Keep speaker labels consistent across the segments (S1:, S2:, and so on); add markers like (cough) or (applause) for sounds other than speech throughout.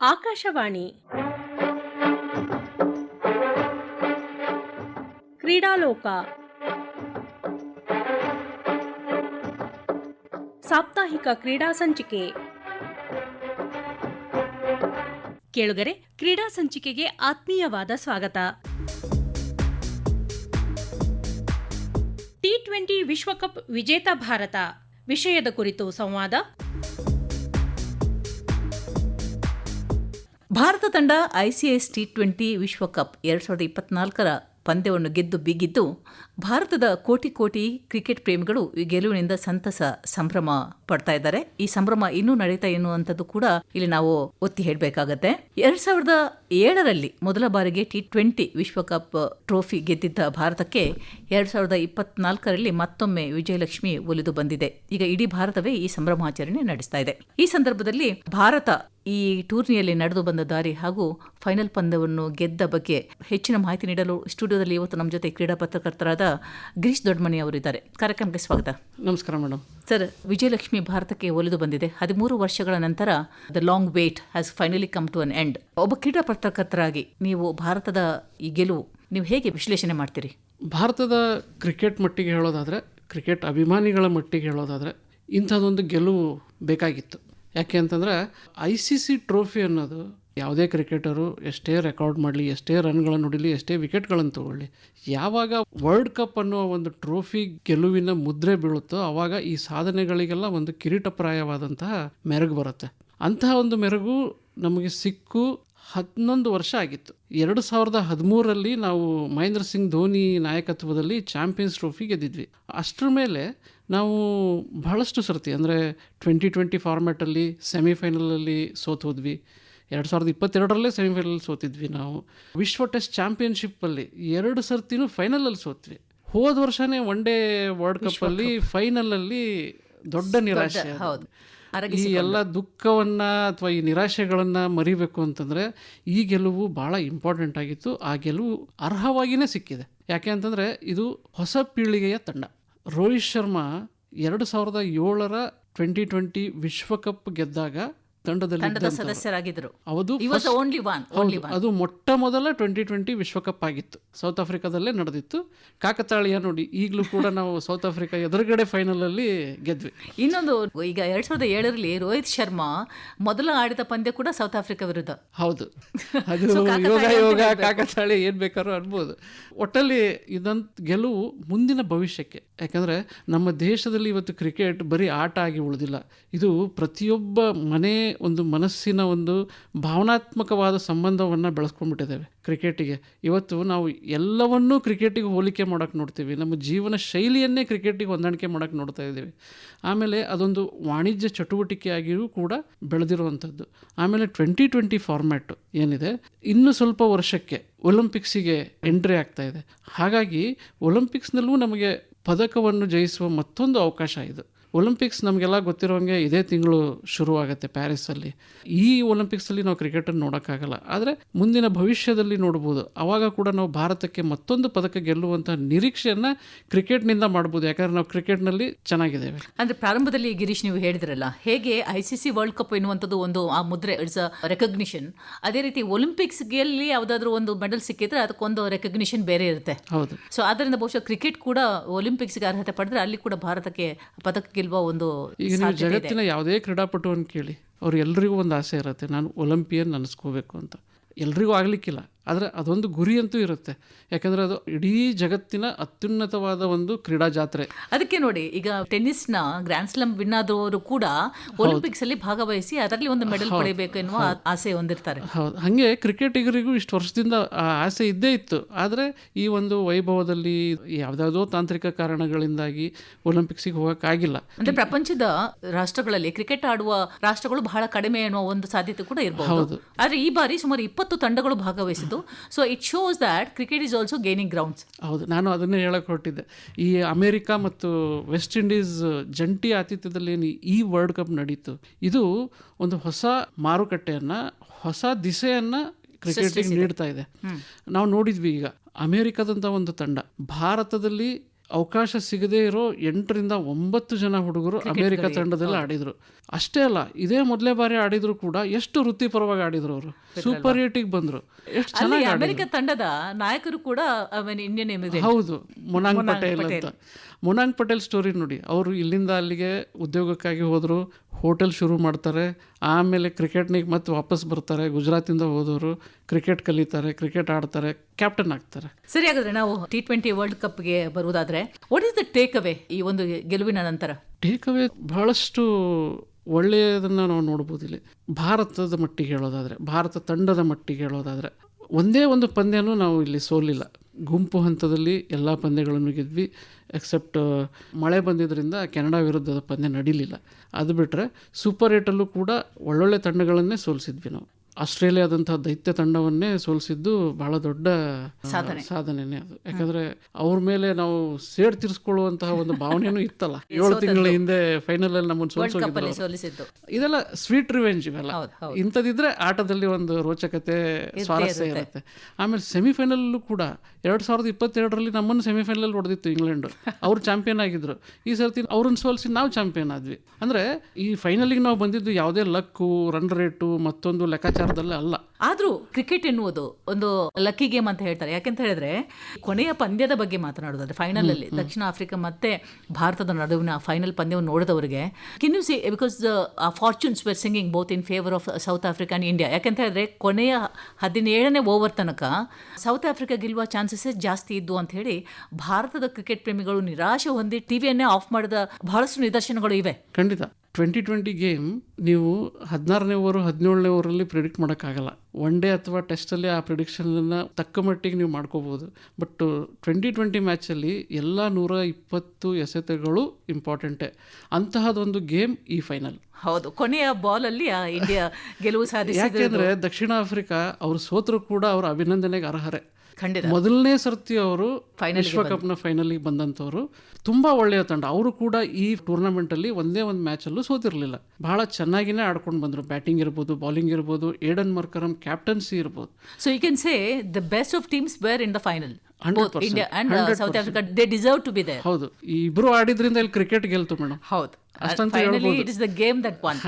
S1: ಆಕಾಶವಾಣಿ. ಕ್ರೀಡಾಲೋಕ. ಸಾಪ್ತಾಹಿಕ ಕ್ರೀಡಾ ಸಂಚಿಕೆ. ಕೇಳುಗರೆ, ಕ್ರೀಡಾ ಸಂಚಿಕೆಗೆ ಆತ್ಮೀಯವಾದ ಸ್ವಾಗತ. ಟಿ ಟ್ವೆಂಟಿ ವಿಶ್ವಕಪ್ ವಿಜೇತ ಭಾರತ. ವಿಷಯದ ಕುರಿತು ಸಂವಾದ.
S2: ಭಾರತ ತಂಡ ಐಸಿಎಸ್ ಟಿ ಟ್ವೆಂಟಿ ವಿಶ್ವಕಪ್ ಎರಡು ಸಾವಿರದ ಇಪ್ಪತ್ನಾಲ್ಕರ ಪಂದ್ಯವನ್ನು ಗೆದ್ದು ಬಿಗಿದ್ದು, ಭಾರತದ ಕೋಟಿ ಕೋಟಿ ಕ್ರಿಕೆಟ್ ಪ್ರೇಮಿಗಳು ಈ ಗೆಲುವಿನಿಂದ ಸಂತಸ, ಸಂಭ್ರಮ ಪಡ್ತಾ ಇದ್ದಾರೆ. ಈ ಸಂಭ್ರಮ ಇನ್ನೂ ನಡೀತಾ ಎನ್ನುವಂಥದ್ದು ಕೂಡ ಇಲ್ಲಿ ನಾವು ಒತ್ತಿ ಹೇಳಬೇಕಾಗತ್ತೆ. ಎರಡ್ ಸಾವಿರದ ಏಳರಲ್ಲಿ ಮೊದಲ ಬಾರಿಗೆ ಟಿ ಟ್ವೆಂಟಿ ವಿಶ್ವಕಪ್ ಟ್ರೋಫಿ ಗೆದ್ದಿದ್ದ ಭಾರತಕ್ಕೆ ಎರಡು ಸಾವಿರದ ಇಪ್ಪತ್ನಾಲ್ಕರಲ್ಲಿ ಮತ್ತೊಮ್ಮೆ ವಿಜಯಲಕ್ಷ್ಮಿ ಒಲಿದು ಬಂದಿದೆ. ಈಗ ಇಡೀ ಭಾರತವೇ ಈ ಸಂಭ್ರಮಾಚರಣೆ ನಡೆಸ್ತಾ ಇದೆ. ಈ ಸಂದರ್ಭದಲ್ಲಿ ಭಾರತ ಈ ಟೂರ್ನಿಯಲ್ಲಿ ನಡೆದು ಬಂದ ದಾರಿ ಹಾಗೂ ಫೈನಲ್ ಪಂದ್ಯವನ್ನು ಗೆದ್ದ ಬಗ್ಗೆ ಹೆಚ್ಚಿನ ಮಾಹಿತಿ ನೀಡಲು ಸ್ಟುಡಿಯೋದಲ್ಲಿ ಇವತ್ತು ನಮ್ಮ ಜೊತೆ ಕ್ರೀಡಾ ಪತ್ರಕರ್ತರಾದ ಗಿರೀಶ್ ದೊಡ್ಡಮನಿ ಅವರಿದ್ದಾರೆ. ಕಾರ್ಯಕ್ರಮಕ್ಕೆ ಸ್ವಾಗತ.
S3: ನಮಸ್ಕಾರ ಮೇಡಮ್
S2: ಸರ್, ವಿಜಯಲಕ್ಷ್ಮಿ ಭಾರತಕ್ಕೆ ಒಲಿದು ಬಂದಿದೆ. ಹದಿಮೂರು ವರ್ಷಗಳ ನಂತರ the long wait has finally come to an end ಒಬ್ಬ ಕ್ರೀಡಾ ಪತ್ರಕರ್ತರಾಗಿ ನೀವು ಭಾರತದ ಈ ಗೆಲುವು, ನೀವು ಹೇಗೆ ವಿಶ್ಲೇಷಣೆ ಮಾಡ್ತೀರಿ?
S3: ಭಾರತದ ಕ್ರಿಕೆಟ್ ಮಟ್ಟಿಗೆ ಹೇಳೋದಾದರೆ, ಕ್ರಿಕೆಟ್ ಅಭಿಮಾನಿಗಳ ಮಟ್ಟಿಗೆ ಹೇಳೋದಾದರೆ ಇಂಥದ್ದೊಂದು ಗೆಲುವು ಬೇಕಾಗಿತ್ತು. ಯಾಕೆ ಅಂತಂದರೆ, ಐ ಸಿ ಸಿ ಟ್ರೋಫಿ ಅನ್ನೋದು ಯಾವುದೇ ಕ್ರಿಕೆಟರು ಎಷ್ಟೇ ರೆಕಾರ್ಡ್ ಮಾಡಲಿ, ಎಷ್ಟೇ ರನ್ಗಳನ್ನು ಹೊಡಿಲಿ, ಎಷ್ಟೇ ವಿಕೆಟ್ಗಳನ್ನು ತಗೊಳ್ಳಿ, ಯಾವಾಗ ವರ್ಲ್ಡ್ ಕಪ್ ಅನ್ನೋ ಒಂದು ಟ್ರೋಫಿ ಗೆಲುವಿನ ಮುದ್ರೆ ಬೀಳುತ್ತೋ ಆವಾಗ ಈ ಸಾಧನೆಗಳಿಗೆಲ್ಲ ಒಂದು ಕಿರೀಟಪ್ರಾಯವಾದಂತಹ ಮೆರಗು ಬರುತ್ತೆ. ಅಂತಹ ಒಂದು ಮೆರಗು ನಮಗೆ ಸಿಕ್ಕು ಹನ್ನೊಂದು ವರ್ಷ ಆಗಿತ್ತು. ಎರಡು ಸಾವಿರದ ಹದಿಮೂರರಲ್ಲಿ ನಾವು ಮಹೇಂದ್ರ ಸಿಂಗ್ ಧೋನಿ ನಾಯಕತ್ವದಲ್ಲಿ ಚಾಂಪಿಯನ್ಸ್ ಟ್ರೋಫಿ ಗೆದ್ದಿದ್ವಿ. ಅಷ್ಟರ ಮೇಲೆ ನಾವು ಬಹಳಷ್ಟು ಸರ್ತಿ, ಅಂದರೆ ಟ್ವೆಂಟಿ ಟ್ವೆಂಟಿ ಫಾರ್ಮ್ಯಾಟಲ್ಲಿ ಸೆಮಿಫೈನಲಲ್ಲಿ ಸೋತು ಹೋದ್ವಿ ಎರಡು ಸಾವಿರದ ಇಪ್ಪತ್ತೆರಡರಲ್ಲೇ ಸೆಮಿಫೈನಲ್ ಸೋತಿದ್ವಿ ನಾವು. ವಿಶ್ವ ಟೆಸ್ಟ್ ಚಾಂಪಿಯನ್ಶಿಪ್ಪಲ್ಲಿ ಎರಡು ಸರ್ತಿನೂ ಫೈನಲಲ್ಲಿ ಸೋತ್ವಿ. ಹೋದ ವರ್ಷನೇ ಒನ್ ಡೇ ವರ್ಲ್ಡ್ ಕಪ್ಪಲ್ಲಿ ಫೈನಲಲ್ಲಿ ದೊಡ್ಡ ನಿರಾಶೆ.
S2: ಹೌದು.
S3: ಈ ಎಲ್ಲ ದುಃಖವನ್ನ ಅಥವಾ ಈ ನಿರಾಶೆಗಳನ್ನು ಮರಿಬೇಕು ಅಂತಂದ್ರೆ ಈ ಗೆಲುವು ಭಾಳ ಇಂಪಾರ್ಟೆಂಟ್ ಆಗಿತ್ತು. ಆ ಗೆಲುವು ಅರ್ಹವಾಗಿಯೇ ಸಿಕ್ಕಿದೆ. ಯಾಕೆ ಅಂತಂದರೆ ಇದು ಹೊಸ ಪೀಳಿಗೆಯ ತಂಡ. ರೋಹಿತ್ ಶರ್ಮಾ ಎರಡು ಸಾವಿರದ ಏಳರ ಟ್ವೆಂಟಿ ಟ್ವೆಂಟಿ ವಿಶ್ವಕಪ್ ಗೆದ್ದಾಗ ತಂಡದಲ್ಲಿ.
S2: ಸದಸ್ಯರಾಗಿದ್ದರು.
S3: ಅದು ಮೊಟ್ಟ ಮೊದಲ ಟ್ವೆಂಟಿ ಟ್ವೆಂಟಿ ವಿಶ್ವಕಪ್ ಆಗಿತ್ತು ಸೌತ್ ಆಫ್ರಿಕಾದಲ್ಲೇ ನಡೆದಿತ್ತು. ಕಾಕತಾಳೀಯ ನೋಡಿ ಈಗಲೂ ಕೂಡ ನಾವು ಸೌತ್ ಆಫ್ರಿಕಾ ಎದುರುಗಡೆ ಫೈನಲ್ ಅಲ್ಲಿ ಗೆದ್ವಿ.
S2: ಇನ್ನೊಂದು ಈಗ ಎರಡ್ ಸಾವಿರದ ಏಳರಲ್ಲಿ ರೋಹಿತ್ ಶರ್ಮಾ ಮೊದಲ ಆಡಿದ ಪಂದ್ಯ ಕೂಡ ಸೌತ್ ಆಫ್ರಿಕಾ ವಿರುದ್ಧ.
S3: ಹೌದು. (laughs) ಅದು ಯೋಗ ಯೋಗ. ಕಾಕತಾಳಿ ಏನ್ ಬೇಕಾದ್ರೂ ಅನ್ಬೋದು ಒಟ್ಟಲ್ಲಿ ಇದಂತ ಗೆಲುವು ಮುಂದಿನ ಭವಿಷ್ಯಕ್ಕೆ. ಯಾಕಂದ್ರೆ ನಮ್ಮ ದೇಶದಲ್ಲಿ ಇವತ್ತು ಕ್ರಿಕೆಟ್ ಬರೀ ಆಟ ಆಗಿ ಉಳಿದಿಲ್ಲ. ಇದು ಪ್ರತಿಯೊಬ್ಬ ಮನೆ ಒಂದು ಮನಸ್ಸಿನ ಒಂದು ಭಾವನಾತ್ಮಕವಾದ ಸಂಬಂಧವನ್ನು ಬೆಳೆಸ್ಕೊಂಡ್ಬಿಟ್ಟಿದ್ದೇವೆ. ಕ್ರಿಕೆಟಿಗೆ. ಇವತ್ತು ನಾವು ಎಲ್ಲವನ್ನೂ ಕ್ರಿಕೆಟಿಗೆ ಹೋಲಿಕೆ ಮಾಡೋಕ್ಕೆ ನೋಡ್ತೀವಿ. ನಮ್ಮ ಜೀವನ ಶೈಲಿಯನ್ನೇ ಕ್ರಿಕೆಟಿಗೆ ಹೊಂದಾಣಿಕೆ ಮಾಡೋಕ್ಕೆ ನೋಡ್ತಾ ಇದ್ದೀವಿ. ಆಮೇಲೆ ಅದೊಂದು ವಾಣಿಜ್ಯ ಚಟುವಟಿಕೆಯಾಗಿಯೂ ಕೂಡ ಬೆಳೆದಿರುವಂಥದ್ದು. ಆಮೇಲೆ ಟ್ವೆಂಟಿ ಟ್ವೆಂಟಿ ಫಾರ್ಮ್ಯಾಟು ಏನಿದೆ? ಇನ್ನು ಸ್ವಲ್ಪ ವರ್ಷಕ್ಕೆ ಒಲಿಂಪಿಕ್ಸಿಗೆ ಎಂಟ್ರಿ ಆಗ್ತಾ ಇದೆ. ಹಾಗಾಗಿ ಒಲಿಂಪಿಕ್ಸ್ನಲ್ಲೂ ನಮಗೆ ಪದಕವನ್ನು ಜಯಿಸುವ ಮತ್ತೊಂದು ಅವಕಾಶ ಇದು. ಒಲಿಂಪಿಕ್ಸ್ ನಮಗೆಲ್ಲ ಗೊತ್ತಿರೋಂಗೆ ಇದೇ ತಿಂಗಳು ಶುರುವಾಗುತ್ತೆ ಪ್ಯಾರಿಸಲ್ಲಿ. ಈ ಒಲಿಂಪಿಕ್ಸಲ್ಲಿ ನಾವು ಕ್ರಿಕೆಟನ್ನು ನೋಡೋಕ್ಕಾಗಲ್ಲ. ಆದರೆ ಮುಂದಿನ ಭವಿಷ್ಯದಲ್ಲಿ ನೋಡ್ಬೋದು. ಆವಾಗ ಕೂಡ ನಾವು ಭಾರತಕ್ಕೆ ಮತ್ತೊಂದು ಪದಕ ಗೆಲ್ಲುವಂಥ ನಿರೀಕ್ಷೆಯನ್ನು ಕ್ರಿಕೆಟ್ನಿಂದ ಮಾಡ್ಬೋದು. ಯಾಕಂದ್ರೆ ನಾವು ಕ್ರಿಕೆಟ್ನಲ್ಲಿ ಚೆನ್ನಾಗಿದ್ದೇವೆ.
S2: ಅಂದರೆ ಪ್ರಾರಂಭದಲ್ಲಿ ಗಿರೀಶ್ ನೀವು ಹೇಳಿದ್ರಲ್ಲ ಹೇಗೆ I C C world cup ಎನ್ನುವಂಥದ್ದು ಒಂದು ಆ ಮುದ್ರೆ ಇಟ್ಸ್ ಅ ರೆಕಗ್ನಿಷನ್ ಅದೇ ರೀತಿ ಒಲಿಂಪಿಕ್ಸ್ಗೆಲ್ಲಿ ಯಾವುದಾದ್ರೂ ಒಂದು ಮೆಡಲ್ ಸಿಕ್ಕಿದ್ರೆ ಅದಕ್ಕೊಂದು ರೆಕಗ್ನಿಷನ್ ಬೇರೆ ಇರುತ್ತೆ.
S3: ಹೌದು.
S2: ಸೊ ಅದರಿಂದ ಬಹುಶಃ ಕ್ರಿಕೆಟ್ ಕೂಡ ಒಲಿಂಪಿಕ್ಸ್ಗೆ ಅರ್ಹತೆ ಪಡೆದ್ರೆ ಅಲ್ಲಿ ಕೂಡ ಭಾರತಕ್ಕೆ ಪದಕ ಗೆಲ್ಲುವ ಒಂದು
S3: ಈಗ ನೀವು ಜಗತ್ತಿನ ಯಾವುದೇ ಕ್ರೀಡಾಪಟುವನ್ನು ಕೇಳಿ ಅವ್ರು ಎಲ್ರಿಗೂ ಒಂದು ಆಸೆ ಇರುತ್ತೆ ನಾನು ಒಲಿಂಪಿಯನ್ ಅನಿಸ್ಕೋಬೇಕು ಅಂತ. ಎಲ್ರಿಗೂ ಆಗಲಿಕ್ಕಿಲ್ಲ. ಆದರೆ ಅದೊಂದು ಗುರಿ ಅಂತೂ ಇರುತ್ತೆ. ಯಾಕಂದ್ರೆ ಅದು ಇಡೀ ಜಗತ್ತಿನ ಅತ್ಯುನ್ನತವಾದ ಒಂದು ಕ್ರೀಡಾ ಜಾತ್ರೆ.
S2: ಅದಕ್ಕೆ ನೋಡಿ ಈಗ ಟೆನ್ನಿಸ್ನ ಗ್ರ್ಯಾಂಡ್ ಸ್ಲಮ್ ವಿನ್ ಆದವರು ಕೂಡ ಒಲಿಂಪಿಕ್ಸ್ ಅಲ್ಲಿ ಭಾಗವಹಿಸಿ ಅದರಲ್ಲಿ ಒಂದು ಮೆಡಲ್ ಪಡೆಯಬೇಕು ಎನ್ನುವ ಆಸೆ ಹೊಂದಿರ್ತಾರೆ.
S3: ಹೌದು. ಹಾಗೆ ಕ್ರಿಕೆಟಿಗರಿಗೂ ಇಷ್ಟು ವರ್ಷದಿಂದ ಆ ಆಸೆ ಇದ್ದೇ ಇತ್ತು. ಆದರೆ ಈ ಒಂದು ವೈಭವದಲ್ಲಿ ಯಾವುದಾವುದೋ ತಾಂತ್ರಿಕ ಕಾರಣಗಳಿಂದಾಗಿ ಒಲಿಂಪಿಕ್ಸಿಗೆ ಹೋಗೋಕ್ಕಾಗಿಲ್ಲ.
S2: ಅಂದ್ರೆ ಪ್ರಪಂಚದ ರಾಷ್ಟ್ರಗಳಲ್ಲಿ ಕ್ರಿಕೆಟ್ ಆಡುವ ರಾಷ್ಟ್ರಗಳು ಬಹಳ ಕಡಿಮೆ ಎನ್ನುವ ಒಂದು ಸಾಧ್ಯತೆ ಕೂಡ ಇರಬಹುದು ಆದ್ರೆ ಈ ಬಾರಿ ಸುಮಾರು ಇಪ್ಪತ್ತು ತಂಡಗಳು ಭಾಗವಹಿಸಿದ್ದು so it shows that cricket is also gaining grounds
S3: ಹೌದು ನಾನು ಅದನ್ನೇ ಹೇಳಕ್ ಹೊರಟಿದ್ದೆ. ಈ ಅಮೇರಿಕಾ ಮತ್ತು ವೆಸ್ಟ್ ಇಂಡೀಸ್ ಜಂಟಿ ಆತಿಥ್ಯದಲ್ಲಿ ಈ ವರ್ಲ್ಡ್ ಕಪ್ ನಡೀತು ಇದು ಒಂದು ಹೊಸ ಮಾರುಕಟ್ಟೆಯನ್ನ ಹೊಸ ದಿಸೆಯನ್ನ ಕ್ರಿಕೆಟಿಗೆ ನೀಡ್ತಾ ಇದೆ. ನಾವು ನೋಡಿದ್ವಿ ಈಗ ಅಮೇರಿಕಾದಂಥ ಒಂದು ತಂಡ ಭಾರತದಲ್ಲಿ ಅವಕಾಶ ಸಿಗದೇ ಇರೋ ಎಂಟರಿಂದ ಒಂಬತ್ತು ಜನ ಹುಡುಗರು ಅಮೆರಿಕ ತಂಡದಲ್ಲಿ ಆಡಿದ್ರು. ಅಷ್ಟೇ ಅಲ್ಲ ಇದೇ ಮೊದಲೇ ಬಾರಿ ಆಡಿದ್ರು ಕೂಡ ಎಷ್ಟು ವೃತ್ತಿಪರವಾಗಿ ಆಡಿದ್ರು ಅವರು. ಸೂಪರ್ ಏಟಿಗೆ ಬಂದ್ರು. ಎಷ್ಟು ಚೆನ್ನಾಗಿ
S2: ಅಮೆರಿಕ ತಂಡದ ನಾಯಕರು ಕೂಡ ಇಂಡಿಯನ್
S3: ಹೌದು ಮೊನಾಂಗ್ ಪಟೇಲ್ ಅಂತ. ಮೊನಾಂಗ್ ಪಟೇಲ್ ಸ್ಟೋರಿ ನೋಡಿ. ಅವರು ಇಲ್ಲಿಂದ ಅಲ್ಲಿಗೆ ಉದ್ಯೋಗಕ್ಕಾಗಿ ಹೋದರು. ಹೋಟೆಲ್ ಶುರು ಮಾಡ್ತಾರೆ. ಆಮೇಲೆ ಕ್ರಿಕೆಟ್ನಿಗೆ ಮತ್ತೆ ವಾಪಸ್ ಬರ್ತಾರೆ. ಗುಜರಾತಿಂದ ಹೋದವರು ಕ್ರಿಕೆಟ್ ಕಲಿತಾರೆ ಕ್ರಿಕೆಟ್ ಆಡ್ತಾರೆ ಕ್ಯಾಪ್ಟನ್ ಆಗ್ತಾರೆ.
S2: ಸರಿ ಹಾಗಾದ್ರೆ ನಾವು ಟಿ ಟ್ವೆಂಟಿ ವರ್ಲ್ಡ್ ಕಪ್ಗೆ ಬರುವುದಾದ್ರೆ what is the take away ಈ ಒಂದು ಗೆಲುವಿನ ನಂತರ?
S3: ಟೇಕ್ ಅವೇ ಬಹಳಷ್ಟು ಒಳ್ಳೆಯದನ್ನು ನಾವು ನೋಡ್ಬೋದು ಇಲ್ಲಿ. ಭಾರತದ ಮಟ್ಟಿಗೆ ಹೇಳೋದಾದರೆ ಭಾರತ ತಂಡದ ಮಟ್ಟಿಗೆ ಹೇಳೋದಾದರೆ ಒಂದೇ ಒಂದು ಪಂದ್ಯನೂ ನಾವು ಇಲ್ಲಿ ಸೋಲಿಲ್ಲ. ಗುಂಪು ಹಂತದಲ್ಲಿ ಎಲ್ಲ ಪಂದ್ಯಗಳನ್ನು ಗೆದ್ವಿ ಎಕ್ಸೆಪ್ಟ್ ಮಳೆ ಬಂದಿದ್ದರಿಂದ ಕೆನಡಾ ವಿರುದ್ಧದ ಪಂದ್ಯ ನಡೀಲಿಲ್ಲ. ಅದು ಬಿಟ್ಟರೆ ಸೂಪರ್ ಏಟಲ್ಲೂ ಕೂಡ ಒಳ್ಳೊಳ್ಳೆ ತಂಡಗಳನ್ನೇ ಸೋಲಿಸಿದ್ವಿ ನಾವು. ಆಸ್ಟ್ರೇಲಿಯಾದಂತಹ ದೈತ್ಯ ತಂಡವನ್ನೇ ಸೋಲಿಸಿದ್ದು ಬಹಳ ದೊಡ್ಡ
S2: ಸಾಧನೆ.
S3: ಸಾಧನೆನೇ ಅದು. ಯಾಕಂದ್ರೆ ಅವ್ರ ಮೇಲೆ ನಾವು ಸೇಡ್ ತೀರಿಸ್ಕೊಳ್ಳುವಂತಹ ಒಂದು ಭಾವನೆನೂ ಇತ್ತಲ್ಲ. (laughs) ಏಳು ತಿಂಗಳ ಹಿಂದೆ ಫೈನಲ್ ಅಲ್ಲಿ ನಮ್ಮನ್ನು
S2: ಅಲ್ಲಿ ಸೋಲಿಸಿದ್ದು.
S3: ಇದೆಲ್ಲ ಸ್ವೀಟ್ ರಿವೆಂಜ್ ಇವೆಲ್ಲ. ಇಂಥದಿದ್ರೆ ಆಟದಲ್ಲಿ ಒಂದು ರೋಚಕತೆ ಸ್ವಾರಸ್ಯ ಇರುತ್ತೆ. ಆಮೇಲೆ ಸೆಮಿಫೈನಲ್ಲೂ ಕೂಡ ಎರಡ್ ಸಾವಿರದ ಇಪ್ಪತ್ತೆರಡರಲ್ಲಿ ನಮ್ಮನ್ನು ಸೆಮಿಫೈನಲ್ ಹೊಡೆದಿತ್ತು ಇಂಗ್ಲೆಂಡ್. ಅವ್ರು ಚಾಂಪಿಯನ್ ಆಗಿದ್ರು. ಈ ಸರ್ತಿ ಅವ್ರನ್ನ ಸೋಲಿಸಿ ನಾವು ಚಾಂಪಿಯನ್ ಆದ್ವಿ. ಅಂದ್ರೆ ಈ ಫೈನಲಿಗೆ ನಾವು ಬಂದಿದ್ದು ಯಾವುದೇ ಲಕ್ಕು ರನ್ ರೇಟು ಮತ್ತೊಂದು ಲೆಕ್ಕಾಚಾರದಲ್ಲೇ ಅಲ್ಲ.
S2: ಆದ್ರೂ ಕ್ರಿಕೆಟ್ ಎನ್ನುವುದು ಒಂದು ಲಕ್ಕಿ ಗೇಮ್ ಅಂತ ಹೇಳ್ತಾರೆ. ಯಾಕೆಂತ ಹೇಳಿದ್ರೆ ಕೊನೆಯ ಪಂದ್ಯದ ಬಗ್ಗೆ ಮಾತನಾಡೋದಾದ್ರೆ ಫೈನಲ್ ಅಲ್ಲಿ. ದಕ್ಷಿಣ ಆಫ್ರಿಕಾ ಮತ್ತೆ ಭಾರತದ ನಡುವಿನ ಫೈನಲ್ ಪಂದ್ಯವನ್ನು ನೋಡಿದವರಿಗೆ can you see because fortunes were swinging both in favour of South Africa and India ಯಾಕೆಂತ ಹೇಳಿದ್ರೆ ಕೊನೆಯ ಹದಿನೇಳನೇ ಓವರ್ ತನಕ ಸೌತ್ ಆಫ್ರಿಕಾ ಗೆಲ್ಲುವ ಚಾನ್ಸಸ್ ಜಾಸ್ತಿ ಇದ್ದು ಅಂತ ಹೇಳಿ ಭಾರತದ ಕ್ರಿಕೆಟ್ ಪ್ರೇಮಿಗಳು ನಿರಾಶೆ ಹೊಂದಿ ಟಿವಿಯನ್ನೇ ಆಫ್ ಮಾಡಿದ ಬಹಳಷ್ಟು ನಿದರ್ಶನಗಳು ಇವೆ.
S3: ಖಂಡಿತ. ಟ್ವೆಂಟಿ ಟ್ವೆಂಟಿ ಗೇಮ್ ನೀವು ಹದಿನಾರನೇ ಓವರು ಹದಿನೇಳನೇ ಓವರಲ್ಲಿ ಪ್ರಿಡಿಕ್ಟ್ ಮಾಡೋಕ್ಕಾಗಲ್ಲ. ಒನ್ ಡೇ ಅಥವಾ ಟೆಸ್ಟಲ್ಲಿ ಆ ಪ್ರಿಡಿಕ್ಷನನ್ನು ತಕ್ಕ ಮಟ್ಟಿಗೆ ನೀವು ಮಾಡ್ಕೋಬೋದು. ಬಟ್ ಟ್ವೆಂಟಿ ಟ್ವೆಂಟಿ ಮ್ಯಾಚಲ್ಲಿ ಎಲ್ಲ ನೂರ ಇಪ್ಪತ್ತು ಎಸೆತಗಳು ಇಂಪಾರ್ಟೆಂಟೇ ಅಂತಹದೊಂದು ಗೇಮ್ ಈ ಫೈನಲ್
S2: ಹೌದು ಕೊನೆಯ ಬಾಲ್ ಅಲ್ಲಿ ಆ ಇಂಡಿಯಾ ಗೆಲುವು ಸಾಧಿಸಿದೆ
S3: ಯಾಕೆಂದ್ರೆ ದಕ್ಷಿಣ ಆಫ್ರಿಕಾ ಅವರು ಸೋತರು ಕೂಡ ಅವರ ಅಭಿನಂದನೆಗೆ ಅರ್ಹರೇ.
S2: ಖಂಡಿತ.
S3: ಮೊದಲನೇ ಸರ್ತಿ ಅವರು
S2: ವಿಶ್ವಕಪ್ನ
S3: ವಿಶ್ವಕಪ್ನ ಬಂದಂತವರು ಬಂದಂಥವ್ರು ತುಂಬಾ ಒಳ್ಳೆಯ ತಂಡ. ಅವರು ಕೂಡ ಈ ಟೂರ್ನಮೆಂಟ್ ಅಲ್ಲಿ ಒಂದೇ ಒಂದು ಮ್ಯಾಚ್ ಅಲ್ಲೂ ಸೋತಿರ್ಲಿಲ್ಲ. ಬಹಳ ಚೆನ್ನಾಗಿನೇ ಆಡ್ಕೊಂಡು ಬಂದ್ರು. ಬ್ಯಾಟಿಂಗ್ ಇರ್ಬೋದು ಬೌಲಿಂಗ್ ಇರ್ಬೋದು ಏಡನ್ ಮರ್ಕರಂ ಕ್ಯಾಪ್ಟನ್ಸಿ ಇರ್ಬೋದು.
S2: So you can say the best of teams were in the final
S3: 100%,
S2: Both India and South Africa, they deserve to be there.
S3: ಹೌದು. ಇಬ್ರು ಆಡಿದ್ರಿಂದ ಇಲ್ಲಿ ಕ್ರಿಕೆಟ್ ಗೆಲ್ತು ಮೇಡಮ್
S2: ಹೌದು.
S3: ಅಷ್ಟಂತ
S2: finally it is the game that won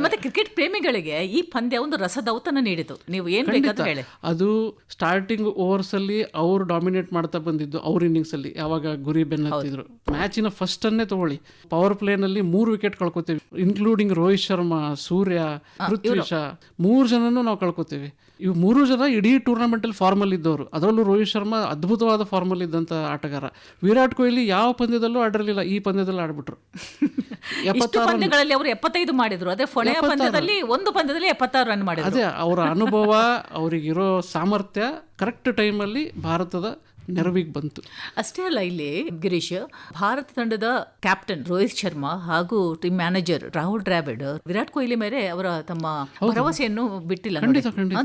S2: ಮತ್ತೆ cricket ಪ್ರೇಮಿಗಳಿಗೆ ಈ ಪಂದ್ಯ ಒಂದು ರಸದೌತನ ನೀಡಿತು. ನೀವು ಏನ್ ಹೇಳಿ.
S3: ಅದು ಸ್ಟಾರ್ಟಿಂಗ್ ಓವರ್ಸ್ ಅಲ್ಲಿ ಅವ್ರು ಡಾಮಿನೇಟ್ ಮಾಡ್ತಾ ಬಂದಿದ್ದು ಅವ್ರ ಇನ್ನಿಂಗ್ಸ್ ಅಲ್ಲಿ. ಯಾವಾಗ ಗುರಿ ಬೆನ್ನತ್ತಿದ್ರು. ಮ್ಯಾಚಿನ ಫಸ್ಟ್ ಅನ್ನೇ ತಗೊಳ್ಳಿ. ಪವರ್ ಪ್ಲೇ ನಲ್ಲಿ ಮೂರು ವಿಕೆಟ್ ಕಳ್ಕೊತೀವಿ. ಇನ್ಕ್ಲೂಡಿಂಗ್ ರೋಹಿತ್ ಶರ್ಮಾ ಸೂರ್ಯ ಪೃಥ್ವಿ ಶಾ ಮೂರು ಜನನು ನಾವು ಕಳ್ಕೊತೀವಿ. ಇವು ಮೂರು ಜನ ಇಡೀ ಟೂರ್ನಮೆಂಟ್ ಅಲ್ಲಿ ಫಾರ್ಮಲ್ ಇದ್ದವರು. ಅದರಲ್ಲೂ ರೋಹಿತ್ ಶರ್ಮಾ ಅದ್ಭುತವಾದ ಫಾರ್ಮಲ್ ಇದ್ದಂತ ಆಟಗಾರ. ವಿರಾಟ್ ಕೊಹ್ಲಿ ಯಾವ ಪಂದ್ಯದಲ್ಲೂ ಆಡಿರಲಿಲ್ಲ. ಈ ಪಂದ್ಯದಲ್ಲಿ ಆಡ್ಬಿಟ್ರು. (laughs)
S2: ಎಪ್ಪತ್ತೈದು ಮಾಡಿದ್ರು. ಅದೇ ಕೊನೆಯ ಪಂದ್ಯದಲ್ಲಿ ಒಂದು ಪಂದ್ಯದಲ್ಲಿ ಎಪ್ಪತ್ತಾರು ರನ್ ಮಾಡಿದ್ರು.
S3: ಅದೇ ಅವರ ಅನುಭವ ಅವರಿಗಿರೋ ಸಾಮರ್ಥ್ಯ ಕರೆಕ್ಟ್ ಟೈಮಲ್ಲಿ ಭಾರತದ ನೆರವಿಗೆ ಬಂತು.
S2: ಅಷ್ಟೇ ಅಲ್ಲ ಇಲ್ಲಿ ಗಿರೀಶ್ ಭಾರತ ತಂಡದ ಕ್ಯಾಪ್ಟನ್ ರೋಹಿತ್ ಶರ್ಮಾ ಹಾಗೂ ಟೀಮ್ ಮ್ಯಾನೇಜರ್ ರಾಹುಲ್ ದ್ರಾವಿಡ್ ವಿರಾಟ್ ಕೊಹ್ಲಿ ಮೇಲೆ ಅವರ ತಮ್ಮ ಭರವಸೆಯನ್ನು ಬಿಟ್ಟಿಲ್ಲ.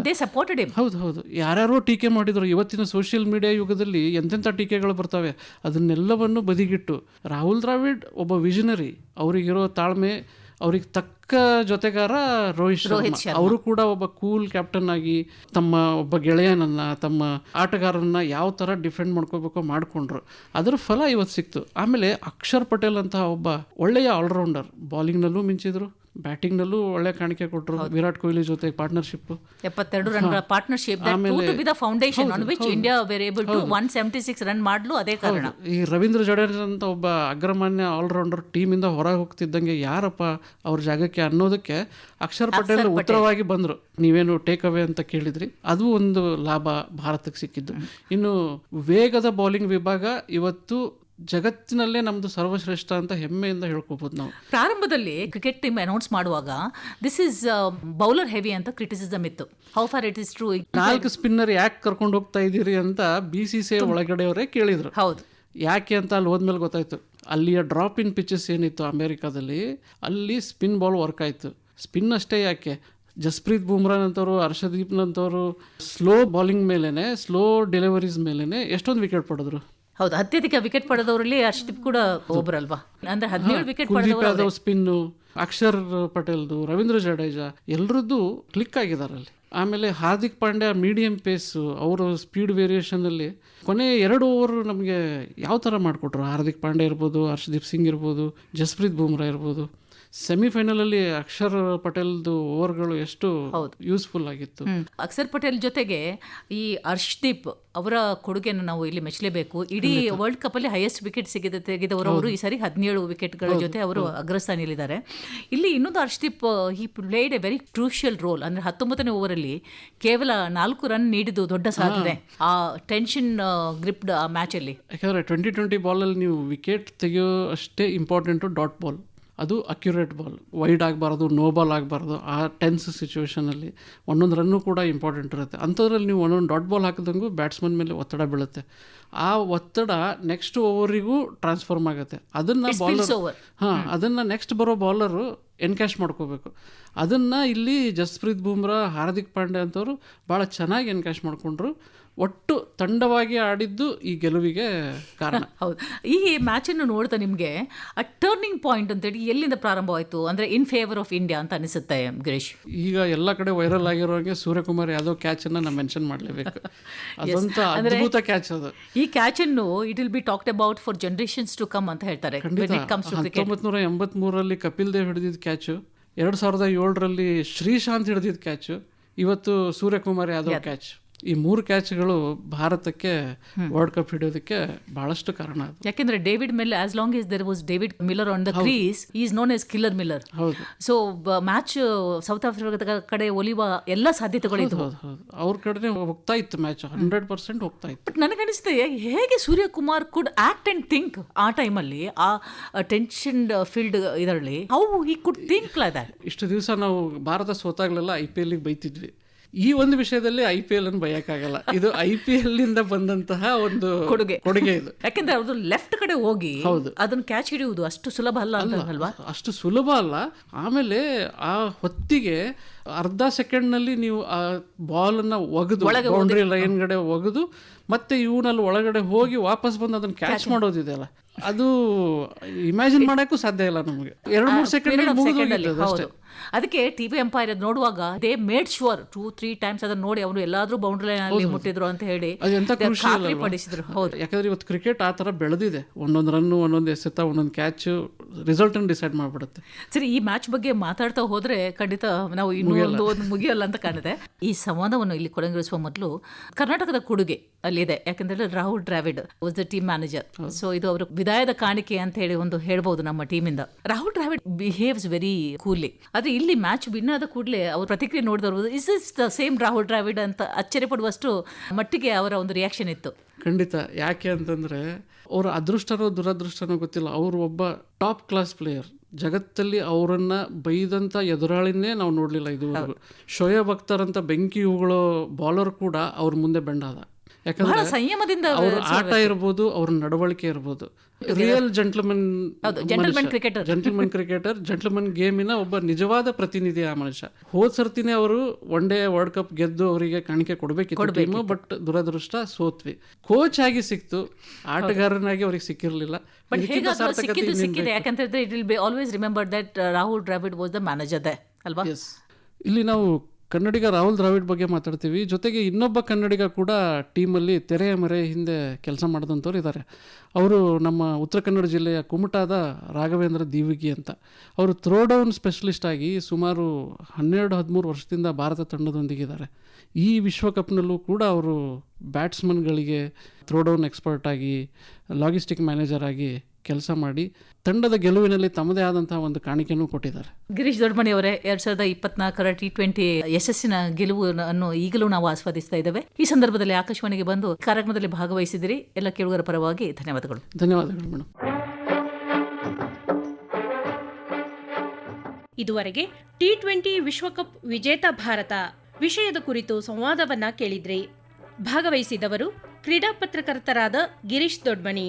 S2: ದೇ ಸಪೋರ್ಟೆಡ್
S3: ಹೌದು ಹೌದು. ಯಾರ್ಯಾರೋ ಟೀಕೆ ಮಾಡಿದ್ರು ಇವತ್ತಿನ ಸೋಷಿಯಲ್ ಮೀಡಿಯಾ ಯುಗದಲ್ಲಿ ಎಂತೆಂಥ ಟೀಕೆಗಳು ಬರ್ತವೆ ಅದನ್ನೆಲ್ಲವನ್ನು ಬದಿಗಿಟ್ಟು ರಾಹುಲ್ ದ್ರಾವಿಡ್ ಒಬ್ಬ ವಿಷನರಿ ಅವರಿಗಿರೋ ತಾಳ್ಮೆ ಅವ್ರಿಗೆ ತಕ್ಕ ಜೊತೆಗಾರ ರೋಹಿತ್ ಶರ್ಮಾ. ಅವರು ಕೂಡ ಒಬ್ಬ ಕೂಲ್ ಕ್ಯಾಪ್ಟನ್ ಆಗಿ ತಮ್ಮ ಒಬ್ಬ ಗೆಳೆಯನನ್ನ ತಮ್ಮ ಆಟಗಾರನ್ನ ಯಾವ ಥರ ಡಿಫೆಂಡ್ ಮಾಡ್ಕೋಬೇಕೋ ಮಾಡ್ಕೊಂಡ್ರು. ಅದರ ಫಲ ಇವತ್ತು ಸಿಕ್ತು. ಆಮೇಲೆ ಅಕ್ಷರ್ ಪಟೇಲ್ ಅಂತ ಒಬ್ಬ ಒಳ್ಳೆಯ ಆಲ್ರೌಂಡರ್ ಬಾಲಿಂಗ್ನಲ್ಲೂ ಮಿಂಚಿದ್ರು. ಬ್ಯಾಟಿಂಗ್ನಲ್ಲೂ ಒಳ್ಳೆ ಕಾಣಿಕೆ ಕೊಟ್ಟರು. ವಿರಾಟ್ ಕೊಹ್ಲಿ ಜೊತೆ ಪಾರ್ಟ್ನರ್ಶಿಪ್
S2: ಎಪ್ಪತ್ತೆರಡು ರನ್ಗಳ partnership to be the foundation on which India were able to one seventy six run ಮಾಡಲು ಅದೇ ಕಾರಣ.
S3: ಈ ರವೀಂದ್ರ ಜಡೇಜಾ ಅಂತ ಒಬ್ಬ ಅಗ್ರಮಾನ್ಯ ಆಲ್ರೌಂಡರ್ ಟೀಮಿಂದ ಹೊರಗೆ ಹೋಗ್ತಿದ್ದಂಗೆ ಯಾರಪ್ಪ ಅವ್ರ ಜಾಗಕ್ಕೆ ಅನ್ನೋದಕ್ಕೆ ಅಕ್ಷರ್ ಪಟೇಲ್ ಉತ್ತರವಾಗಿ ಬಂದರು. ನೀವೇನು ಟೇಕ್ ಅವೇ ಅಂತ ಕೇಳಿದ್ರಿ. ಅದು ಒಂದು ಲಾಭ ಭಾರತಕ್ಕೆ ಸಿಕ್ಕಿದ್ದು. ಇನ್ನು ವೇಗದ ಬೌಲಿಂಗ್ ವಿಭಾಗ ಇವತ್ತು ಜಗತ್ತಿನಲ್ಲೇ ನಮ್ದು ಸರ್ವಶ್ರೇಷ್ಠ ಅಂತ ಹೆಮ್ಮೆಯಿಂದ ಹೇಳ್ಕೋಬಹುದು ನಾವು.
S2: ಪ್ರಾರಂಭದಲ್ಲಿ ಕ್ರಿಕೆಟ್ ಟೀಮ್ ಅನೌನ್ಸ್ ಮಾಡುವಾಗ ದಿಸ್ ಇಸ್ ಬೌಲರ್ ಹೆವಿ ಅಂತ ಕ್ರಿಟಿಸಿಸಮ್ ಇತ್ತು. How far it is true
S3: ನಾಲ್ಕು ಸ್ಪಿನ್ನರ್ ಯಾಕೆ ಕರ್ಕೊಂಡು ಹೋಗ್ತಾ ಇದ್ದೀರಿ ಅಂತ ಬಿ ಸಿ ಸಿ ಒಳಗಡೆಯವರೇ ಕೇಳಿದ್ರು.
S2: ಹೌದು.
S3: ಯಾಕೆ ಅಂತ ಅಲ್ಲಿ ಹೋದ್ಮೇಲೆ ಗೊತ್ತಾಯ್ತು. ಅಲ್ಲಿಯ ಡ್ರಾಪ್ ಇನ್ ಪಿಚಸ್ ಏನಿತ್ತು ಅಮೇರಿಕಾದಲ್ಲಿ ಅಲ್ಲಿ ಸ್ಪಿನ್ ಬಾಲ್ ವರ್ಕ್ ಆಯಿತು. ಸ್ಪಿನ್ ಅಷ್ಟೇ ಯಾಕೆ? ಜಸ್ಪ್ರೀತ್ ಬುಮ್ರಾನಂತವರು ಹರ್ಷದೀಪ್ನಂತವರು ಸ್ಲೋ ಬಾಲಿಂಗ್ ಮೇಲೇ ಸ್ಲೋ ಡೆಲಿವರೀಸ್ ಮೇಲೇ ಎಷ್ಟೊಂದು ವಿಕೆಟ್ ಪಡೆದ್ರು?
S2: ಹೌದು ಅತ್ಯಧಿಕ ವಿಕೆಟ್ ಪಡೆದವರಲ್ಲಿ ಅರ್ಶದೀಪ್ ಕೂಡ ಒಬ್ಬರಲ್ವಾ ಅಂದ್ರೆ ಹದಿನೇಳು ವಿಕೆಟ್ ಪಡೆದವರು
S3: ಸ್ಪಿನ್ ಸ್ಪಿನ್ನು ಅಕ್ಷರ್ ಪಟೇಲ್ದು ರವೀಂದ್ರ ಜಡೇಜಾ ಎಲ್ಲರದ್ದು ಕ್ಲಿಕ್ ಆಗಿದ್ದಾರೆ ಅಲ್ಲಿ. ಆಮೇಲೆ ಹಾರ್ದಿಕ್ ಪಾಂಡ್ಯ ಮೀಡಿಯಂ ಪೇಸು ಅವರ ಸ್ಪೀಡ್ ವೇರಿಯೇಷನಲ್ಲಿ ಕೊನೆ ಎರಡು ಓವರ್ ನಮಗೆ ಯಾವ ಥರ ಮಾಡಿಕೊಟ್ರು? ಹಾರ್ದಿಕ್ ಪಾಂಡ್ಯ ಇರ್ಬೋದು ಹರ್ಷದೀಪ್ ಸಿಂಗ್ ಇರ್ಬೋದು ಜಸ್ಪ್ರೀತ್ ಬೂಮ್ರಾ ಇರ್ಬೋದು. ಸೆಮಿಫೈನಲಲ್ಲಿ ಅಕ್ಷರ್ ಪಟೇಲ್ದು ಓವರ್ಗಳು ಎಷ್ಟು ಯೂಸ್ಫುಲ್ ಆಗಿತ್ತು.
S2: ಅಕ್ಷರ್ ಪಟೇಲ್ ಜೊತೆಗೆ ಈ ಅರ್ಷದೀಪ್ ಅವರ ಕೊಡುಗೆಯನ್ನು ನಾವು ಇಲ್ಲಿ ಮೆಚ್ಚಲೇಬೇಕು. ಇಡೀ ವರ್ಲ್ಡ್ ಕಪ್ ಅಲ್ಲಿ ಹೈಯೆಸ್ಟ್ ವಿಕೆಟ್ ಸಿಗಿದ ತೆಗೆದವರು ಅವರು ಈ ಸಾರಿ ಹದಿನೇಳು ವಿಕೆಟ್ಗಳ ಜೊತೆ ಅವರು ಅಗ್ರಸ್ಥಾನದಲ್ಲಿದ್ದಾರೆ. ಇಲ್ಲಿ ಇನ್ನೊಂದು Arshdeep he played a very crucial role ಅಂದ್ರೆ ಹತ್ತೊಂಬತ್ತನೇ ಓವರಲ್ಲಿ ಕೇವಲ ನಾಲ್ಕು ರನ್ ನೀಡಿದ್ದು ದೊಡ್ಡ ಸಾಧನೆ ಆ ಟೆನ್ಷನ್ ಗ್ರಿಪ್ಡ್ ಆ ಮ್ಯಾಚ್ ಅಲ್ಲಿ.
S3: ಯಾಕಂದ್ರೆ ಟ್ವೆಂಟಿ ಟ್ವೆಂಟಿ ಅಲ್ಲಿ ನೀವು ವಿಕೆಟ್ ತೆಗೆಯೋ ಅಷ್ಟೇ ಇಂಪಾರ್ಟೆಂಟ್ ಡಾಟ್ ಬಾಲ್ ಅದು ಅಕ್ಯುರೇಟ್ ಬಾಲ್ ವೈಡ್ ಆಗಬಾರ್ದು ನೋ ಬಾಲ್ ಆಗಬಾರ್ದು ಆ ಟೆನ್ಸ್ ಸಿಚುವೇಷನಲ್ಲಿ ಒಂದೊಂದು ರನ್ನು ಕೂಡ ಇಂಪಾರ್ಟೆಂಟ್ ಇರುತ್ತೆ. ಅಂಥದ್ರಲ್ಲಿ ನೀವು ಒಂದೊಂದು ಡಾಟ್ ಬಾಲ್ ಹಾಕಿದಂಗೂ ಬ್ಯಾಟ್ಸ್ಮನ್ ಮೇಲೆ ಒತ್ತಡ ಬೀಳುತ್ತೆ. ಆ ಒತ್ತಡ ನೆಕ್ಸ್ಟ್ ಓವರಿಗೂ ಟ್ರಾನ್ಸ್ಫಾರ್ಮ್ ಆಗುತ್ತೆ. ಅದನ್ನು ಬಾಲರ್. ಹಾಂ ಅದನ್ನು ನೆಕ್ಸ್ಟ್ ಬರೋ ಬಾಲರು ಎನ್ಕ್ಯಾಶ್ ಮಾಡ್ಕೋಬೇಕು. ಅದನ್ನು ಇಲ್ಲಿ ಜಸ್ಪ್ರೀತ್ ಬೂಮ್ರಾ ಹಾರ್ದಿಕ್ ಪಾಂಡೆ ಅಂತವರು ಭಾಳ ಚೆನ್ನಾಗಿ ಎನ್ಕ್ಯಾಶ್ ಮಾಡಿಕೊಂಡ್ರು. ಒಟ್ಟು ತಂಡವಾಗಿ ಆಡಿದ್ದು ಈ ಗೆಲುವಿಗೆ ಕಾರಣ. (laughs)
S2: ಹೌದು. ಈ ಮ್ಯಾಚನ್ನು ನೋಡ್ತಾ ನಿಮಗೆ ಅ ಟರ್ನಿಂಗ್ ಪಾಯಿಂಟ್ ಅಂತ ಹೇಳಿ ಎಲ್ಲಿಂದ ಪ್ರಾರಂಭವಾಯಿತು? ಅಂದ್ರೆ ಇನ್ ಫೇವರ್ ಆಫ್ ಇಂಡಿಯಾ ಅಂತ ಅನಿಸುತ್ತೆ ಗಿರೀಶ್.
S3: ಈಗ ಎಲ್ಲ ಕಡೆ ವೈರಲ್ ಆಗಿರೋರಿಗೆ ಸೂರ್ಯಕುಮಾರ್ ಯಾದವ್ ಕ್ಯಾಚನ್ನು ನಾನು ನಾವು ಮೆನ್ಷನ್ ಮಾಡಲೇಬೇಕು. ಅದಂತ ಅದ್ಭುತ ಕ್ಯಾಚ್ ಅದು.
S2: ಈ ಕ್ಯಾಚನ್ನು it will be talked about for generations to come ಅಂತ ಹೇಳ್ತಾರೆ.
S3: ಹತ್ತೊಂಬತ್ತು ನೂರ ಎಂಬತ್ಮೂರರಲ್ಲಿ ಕಪಿಲ್ ದೇವ್ ಹಿಡಿದಿದ್ದ ಕ್ಯಾಚು ಎರಡು ಸಾವಿರದ ಏಳರಲ್ಲಿ ಶ್ರೀಶಾಂತ್ ಹಿಡಿದಿದ್ದ ಕ್ಯಾಚು ಇವತ್ತು ಸೂರ್ಯಕುಮಾರ್ ಯಾದವ್ ಕ್ಯಾಚ್ ಈ ಮೂರು ಕ್ಯಾಚ್ಗಳು ಭಾರತಕ್ಕೆ ವರ್ಲ್ಡ್ ಕಪ್ ಹಿಡಿಯೋದಕ್ಕೆ ಬಹಳಷ್ಟು ಕಾರಣ ಅದು.
S2: ಯಾಕೆಂದ್ರೆ David Mill as long is there was David Miller on the crease is known as killer Miller
S3: ಹೌದು.
S2: ಸೊ ಮ್ಯಾಚ್ ಸೌತ್ ಆಫ್ರಿಕಾದ ಕಡೆ ಒಲಿಯುವ ಎಲ್ಲ
S3: ಹೌದು ಅವ್ರ ಕಡೆ ಹೋಗ್ತಾ ಇತ್ತು ಮ್ಯಾಚ್ ಹಂಡ್ರೆಡ್ ಪರ್ಸೆಂಟ್ ಹೋಗ್ತಾ ಇತ್ತು.
S2: ಬಟ್ ಅನಿಸ್ತು ಹೇಗೆ Suryakumar could act and think ಆ ಟೈಮಲ್ಲಿ ಆ ಟೆನ್ಷನ್ ಫೀಲ್ಡ್ ಇದರಲ್ಲಿ how he could think like that
S3: ಇಷ್ಟು ದಿವಸ ನಾವು ಭಾರತ ಸೋತಾಗ್ಲೆಲ್ಲ ಐ ಪಿ ಎಲ್ಗೆ ಬೈತಿದ್ವಿ. ಈ ಒಂದು ವಿಷಯದಲ್ಲಿ ಐ ಪಿ ಎಲ್ ಅನ್ನು ಬಯಕಾಗಲ್ಲ ಇದು ಐ ಪಿ ಎಲ್ನಿಂದ ಬಂದಂತಹ ಒಂದು
S2: ಕೊಡುಗೆ.
S3: ಕೊಡುಗೆ ಇದು.
S2: ಯಾಕೆಂದ್ರೆ ಅದು ಲೆಫ್ಟ್ ಕಡೆ ಹೋಗಿ
S3: ಹೌದು.
S2: ಅದನ್ನ ಕ್ಯಾಚ್ ಹಿಡಿಯುವುದು ಅಷ್ಟು ಸುಲಭ ಅಲ್ಲ ಅಲ್ವಾ?
S3: ಅಷ್ಟು ಸುಲಭ ಅಲ್ಲ. ಆಮೇಲೆ ಆ ಹೊತ್ತಿಗೆ ಅರ್ಧ ಸೆಕೆಂಡ್ನಲ್ಲಿ ನೀವು ಆ ಬಾಲನ್ನು ಒಗೆದು ಬೌಂಡ್ರಿ ಲೈನ್ ಕಡೆ ಒಗೆದು ಮತ್ತೆ ಇವನಲ್ಲಿ ಒಳಗಡೆ ಹೋಗಿ ವಾಪಸ್ ಬಂದು ಅದನ್ನ ಕ್ಯಾಚ್ ಮಾಡೋದಿದೆಯಲ್ಲ. ಅದು ಇಮ್ಯಾಜಿನ್ ಮಾಡೋಕ್ಕೂ ಸಾಧ್ಯ ಇಲ್ಲ ನಮಗೆ. ಎರಡು ಮೂರು ಸೆಕೆಂಡ್
S2: ಹೌದು. ಅದಕ್ಕೆ ಟಿವಿ ಎಂಪೈರ್ ನೋಡುವಾಗ they made sure two three times ಅದನ್ನ ನೋಡಿ ಅವರು ಎಲ್ಲಾದ್ರೂ ಬೌಂಡ್ರಿ ಲೈನ್ ಅಲ್ಲಿ ಮುಟ್ಟಿದ್ರು ಅಂತ ಹೇಳಿ
S3: ಅದು?
S2: ಪಡಿಸಿದ್ರು ಹೌದು.
S3: ಯಾಕಂದ್ರೆ ಇವತ್ತು ಕ್ರಿಕೆಟ್ ಆ ಥರ ಬೆಳೆದಿದೆ. ಒಂದೊಂದು ರನ್ ಒಂದೊಂದು ಎಸೆತ ಒಂದೊಂದು ಕ್ಯಾಚು ರಿಸಲ್ಟನ್ನು ಡಿಸೈಡ್ ಮಾಡ್ಬಿಡುತ್ತೆ.
S2: ಸರಿ ಈ ಮ್ಯಾಚ್ ಬಗ್ಗೆ ಮಾತಾಡ್ತಾ ಹೋದ್ರೆ ಖಂಡಿತ ನಾವು ಇನ್ನೂ ಒಂದು ಒಂದು ಮುಗಿಯಲ್ಲ ಅಂತ ಕಾಣುತ್ತೆ. ಈ ಸಂವಾದವನ್ನು ಇಲ್ಲಿ ಕೊಡಂಗಿಳಿಸುವ ಮೊದಲು ಕರ್ನಾಟಕದ ಕೊಡುಗೆ ಅಲ್ಲಿದೆ. ಯಾಕಂದ್ರೆ Rahul Dravid was the team manager so ಇದು ಅವರು ವಿದಾಯದ ಕಾಣಿಕೆ ಅಂತ ಹೇಳಿ ಒಂದು ಹೇಳ್ಬೋದು ನಮ್ಮ ಟೀಮಿಂದ Rahul Dravid behaves very coolly ಆದ್ರೆ ಇಲ್ಲಿ ಮ್ಯಾಚ್ ವಿನ್ ಆದ ಕೂಡಲೇ ಅವ್ರ ಪ್ರತಿಕ್ರಿಯೆ ನೋಡಿದವರು is is the same Rahul Dravid? ಅಂತ ಅಚ್ಚರಿ ಪಡುವಷ್ಟು ಮಟ್ಟಿಗೆ ಅವರ ಒಂದು ರಿಯಾಕ್ಷನ್ ಇತ್ತು.
S3: ಖಂಡಿತ. ಯಾಕೆ ಅಂತಂದ್ರೆ ಅವರ ಅದೃಷ್ಟನೋ ದುರದೃಷ್ಟನೋ ಗೊತ್ತಿಲ್ಲ. ಅವರು ಒಬ್ಬ ಟಾಪ್ ಕ್ಲಾಸ್ ಪ್ಲೇಯರ್ ಜಗತ್ತಲ್ಲಿ ಅವರನ್ನ ಬೈದಂಥ ಎದುರಾಳಿನೇ ನಾವು ನೋಡಲಿಲ್ಲ ಇದು ಶೋಯಬ್ ಅಖ್ತರ್ ಅಂತ ಬೆಂಕಿ ಹೂಗಳೋ ಬಾಲರ್ ಕೂಡ ಅವ್ರ ಮುಂದೆ ಬೆಂಡಾದ ಯಾಕಂದ್ರೆ
S2: ಸಂಯಮದಿಂದ
S3: ಅವ್ರ ಆಟ ಇರ್ಬೋದು ಅವ್ರ ನಡವಳಿಕೆ ಇರ್ಬೋದು. Real gentleman
S2: gentleman cricketer
S3: gentleman cricketer gentleman ಗೇಮಿನ ಒಬ್ಬ ನಿಜವಾದ ಪ್ರತಿನಿಧಿ ಆ ಮನುಷ್ಯ. ಹೋದ್ ಸರ್ತಿನೇ ಅವರು ಒನ್ ಡೇ ವರ್ಲ್ಡ್ ಕಪ್ ಗೆದ್ದು ಅವರಿಗೆ ಕಾಣಿಕೆ ಕೊಡಬೇಕಿತ್ತು ಟೀಮು ಬಟ್ ದುರದೃಷ್ಟ ಸೋತ್ವಿ. ಕೋಚ್ ಆಗಿ ಸಿಕ್ತು. ಆಟಗಾರನಾಗಿ ಅವ್ರಿಗೆ ಸಿಕ್ಕಿರ್ಲಿಲ್ಲ.
S2: ಬಟ್ ಸಿಕ್ಕಿದ್ದು ಸಿಕ್ಕಿದೆ. ಯಾಕಂತಂದ್ರೆ it will be always remember that Rahul Dravid was the manager they ಅಲ್ವಾ?
S3: ಇಲ್ಲಿ ನಾವು ಕನ್ನಡಿಗ ರಾಹುಲ್ ದ್ರಾವಿಡ್ ಬಗ್ಗೆ ಮಾತಾಡ್ತೀವಿ. ಜೊತೆಗೆ ಇನ್ನೊಬ್ಬ ಕನ್ನಡಿಗ ಕೂಡ ಟೀಮಲ್ಲಿ ತೆರೆಯ ಮರೆ ಹಿಂದೆ ಕೆಲಸ ಮಾಡಿದಂಥವ್ರು ಇದ್ದಾರೆ ಅವರು ನಮ್ಮ ಉತ್ತರ ಕನ್ನಡ ಜಿಲ್ಲೆಯ ಕುಮಟಾದ ರಾಘವೇಂದ್ರ ದೀವಿಗಿ ಅಂತ. ಅವರು ಥ್ರೋ ಡೌನ್ ಸ್ಪೆಷಲಿಸ್ಟ್ ಆಗಿ ಸುಮಾರು ಹನ್ನೆರಡು, ಹದಿಮೂರು ವರ್ಷದಿಂದ ಭಾರತ ತಂಡದೊಂದಿಗಿದ್ದಾರೆ ಈ ವಿಶ್ವಕಪ್ನಲ್ಲೂ ಕೂಡ ಅವರು ಬ್ಯಾಟ್ಸ್ಮನ್ಗಳಿಗೆ ಥ್ರೋ ಡೌನ್ ಎಕ್ಸ್ಪರ್ಟ್ ಆಗಿ ಲಾಗಿಸ್ಟಿಕ್ ಮ್ಯಾನೇಜರ್ ಆಗಿ ಕೆಲಸ ಮಾಡಿ ತಂಡದ ಗೆಲುವಿನಲ್ಲಿ ತಮ್ಮದೇ ಆದಂತಹ ಒಂದು ಕಾಣಿಕೆಯನ್ನು ಕೊಟ್ಟಿದ್ದಾರೆ.
S2: ಗಿರೀಶ್ ದೊಡ್ಮಣಿ ಅವರೇ ಎರಡ್ ಸಾವಿರದ ಇಪ್ಪತ್ನಾಲ್ಕರ ಟಿ ಟ್ವೆಂಟಿ ಯಶಸ್ಸಿನ ಗೆಲುವು ಅನ್ನು ಈಗಲೂ ನಾವು ಆಸ್ವಾದಿಸ್ತಾ ಇದ್ದೇವೆ. ಈ ಸಂದರ್ಭದಲ್ಲಿ ಆಕಾಶವಾಣಿಗೆ ಬಂದು ಕಾರ್ಯಕ್ರಮದಲ್ಲಿ ಭಾಗವಹಿಸಿದಿರಿ. ಎಲ್ಲ ಕೇಳುಗರ ಪರವಾಗಿ ಧನ್ಯವಾದಗಳು.
S3: ಧನ್ಯವಾದಗಳು ಮೇಡಮ್
S1: ಇದುವರೆಗೆ ಟಿ ಟ್ವೆಂಟಿ ವಿಶ್ವಕಪ್ ವಿಜೇತ ಭಾರತ ವಿಷಯದ ಕುರಿತು ಸಂವಾದವನ್ನ ಕೇಳಿದ್ರಿ. ಭಾಗವಹಿಸಿದವರು ಕ್ರೀಡಾ ಪತ್ರಕರ್ತರಾದ ಗಿರೀಶ್ ದೊಡ್ಮನಿ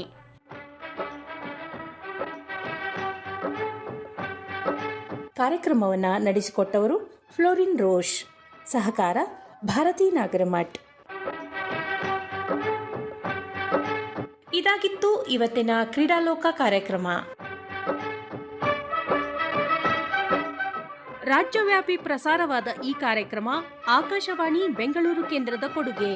S4: ಕಾರ್ಯಕ್ರಮವನ್ನು ನಡೆಸಿಕೊಟ್ಟವರು ಫ್ಲೋರಿನ್ ರೋಷ್, ಸಹಕಾರ ಭಾರತಿ ನಾಗರಮಠ್. ಇದಾಗಿತ್ತು ಇವತ್ತಿನ ಕ್ರೀಡಾಲೋಕ ಕಾರ್ಯಕ್ರಮ.
S1: ರಾಜ್ಯವ್ಯಾಪಿ ಪ್ರಸಾರವಾದ ಈ ಕಾರ್ಯಕ್ರಮ ಆಕಾಶವಾಣಿ ಬೆಂಗಳೂರು ಕೇಂದ್ರದ ಕೊಡುಗೆ.